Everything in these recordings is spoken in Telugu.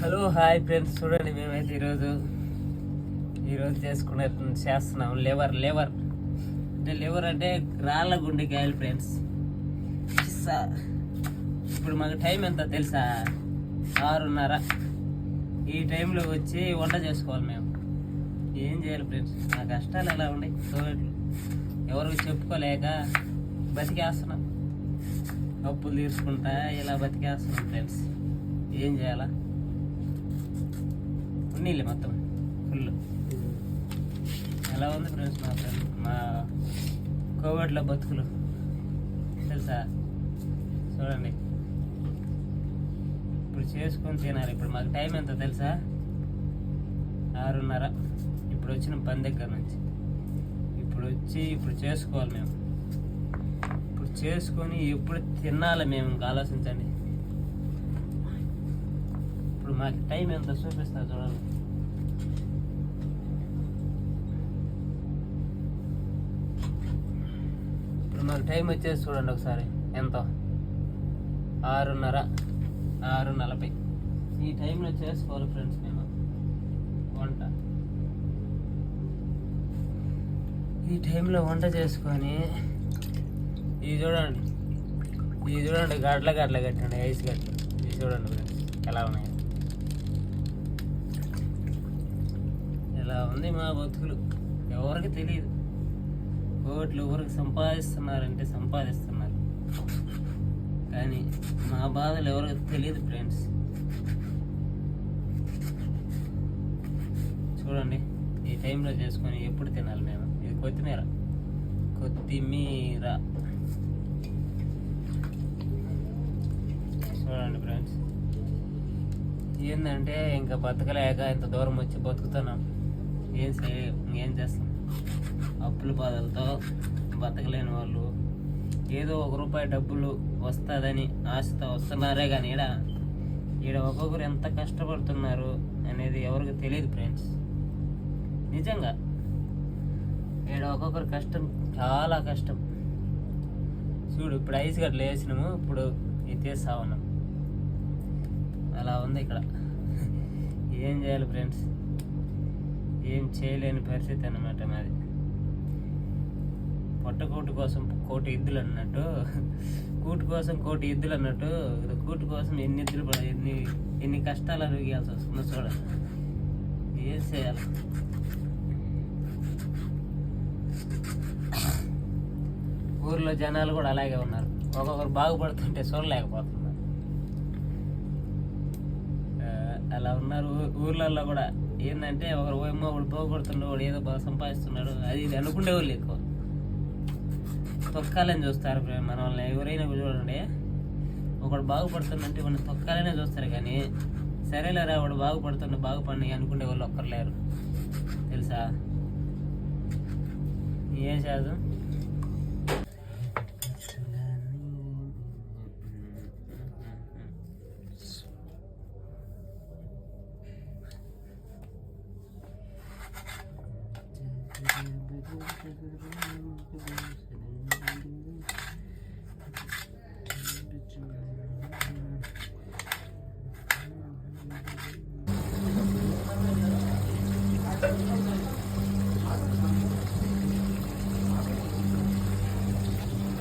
హలో హాయ్ ఫ్రెండ్స్ చూడండి మేమైతే ఈరోజు ఈరోజు చేసుకునే చేస్తున్నాం. లేవర్ లేవర్ అంటే లేవర్ అంటే రాళ్ళ గుండెకాయలు ఫ్రెండ్స్ ఇప్పుడు మాకు టైం ఎంత తెలుసా? ఆరున్నర. ఈ టైంలో వచ్చి వంట చేసుకోవాలి మేము. ఏం చేయాలి ఫ్రెండ్స్ నా కష్టాలు ఎలా ఉన్నాయి? కోవిడ్లు ఎవరికి చెప్పుకోలేక బతికేస్తున్నాం. అప్పులు తీసుకుంటా ఇలా బతికేస్తున్నాం ఫ్రెండ్స్ ఏం చేయాలా? ఉన్నీళ్ళే మొత్తం. ఫుల్ ఎలా ఉంది ఫ్రెండ్స్ మా ఫ్రెండ్ మా కోవిడ్లో బతుకులు? తెలుసా? చూడండి. ఇప్పుడు చేసుకొని తినాలి. ఇప్పుడు మాకు టైం ఎంత తెలుసా? ఆరున్నర. ఇప్పుడు వచ్చిన పని దగ్గర నుంచి. ఇప్పుడు వచ్చి ఇప్పుడు చేసుకోవాలి మేము. ఇప్పుడు చేసుకొని ఎప్పుడు తినాలి మేము ఇంకా ఆలోచించండి. మాకు టైం ఎంత చూపిస్తా చూడండి ఇప్పుడు మాకు టైం వచ్చేసి చూడండి ఒకసారి. ఎంత? ఆరున్నర ఆరు నలభై. ఈ టైంలో చేసుకోవాలి ఫ్రెండ్స్ మేము. వంట. ఈ టైంలో వంట చేసుకొని ఇది చూడండి. ఇది చూడండి గడ్ల గడ్ల కట్టండి ఐస్ గడ్డలు. ఇది చూడండి ఫ్రెండ్స్ ఎలా ఉన్నాయి? ఎలా ఉంది మా బతుకులు ఎవరికి తెలియదు. కోట్లు ఎవరికి సంపాదిస్తున్నారంటే సంపాదిస్తున్నారు. కానీ మా బాధలు ఎవరికి తెలియదు ఫ్రెండ్స్. చూడండి ఈ టైంలో చేసుకొని ఎప్పుడు తినాలి మేము? ఇది కొత్తిమీర. కొత్తిమీర. చూడండి ఫ్రెండ్స్. ఏంటంటే ఇంకా బతకలేక ఇంత దూరం వచ్చి బతుకుతున్నాం. ఏం చేయ ఏం చేస్తాం? అప్పుల బాధలతో బతకలేని వాళ్ళు. ఏదో ఒక రూపాయి డబ్బులు వస్తుందని ఆశతో వస్తున్నారే కానీ ఈడ ఈడ ఒక్కొక్కరు ఎంత కష్టపడుతున్నారు అనేది ఎవరికి తెలియదు ఫ్రెండ్స్ నిజంగా. ఈడ ఒక్కొక్కరు కష్టం చాలా కష్టం. చూడు ఇప్పుడు ఐస్ గడ్డలు వేసినాము ఇప్పుడు ఇది ఉన్నాం. అలా ఉంది ఇక్కడ. ఏం చేయాలి ఫ్రెండ్స్ ఏం చేయలేని పరిస్థితి అన్నమాట మాది. పొట్టకూటి కోసం కోటి ఎద్దులు అన్నట్టు కూటు కోసం కోటి ఎద్దులు అన్నట్టు ఇది కూటు కోసం ఎన్ని ఎద్దులు ఎన్ని ఎన్ని కష్టాలు అరిగియాల్సి వస్తుందో చూడ ఏం చేయాలి? ఊర్లో జనాలు కూడా అలాగే ఉన్నారు. ఒక్కొక్కరు బాగుపడుతుంటే చూడలేకపోతున్నారు. అలా ఉన్నారు ఊర్లలో కూడా. ఏంటంటే ఒకరు ఏమో ఒకడు పోగొడుతున్నాడు వాడు ఏదో బాగా సంపాదిస్తున్నాడు అది ఇది అనుకునేవాళ్ళు ఎక్కువ. తొక్కాలని చూస్తారు ప్రే- మన వాళ్ళని. ఎవరైనా చూడండి ఒకడు బాగుపడుతుందంటే వాడిని తొక్కాలనే చూస్తారు కానీ సరేలేరా వాడు బాగుపడుతుండే బాగుపడి అనుకునే వాళ్ళు ఒక్కరు లేరు. తెలుసా? ఏం చేద్దాం?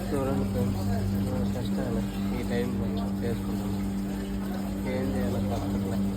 చూడండి ఫ్రెండ్స్ కష్టాలు ఈ టైం చేసుకుంటాము ఏం చేయాలి పక్కన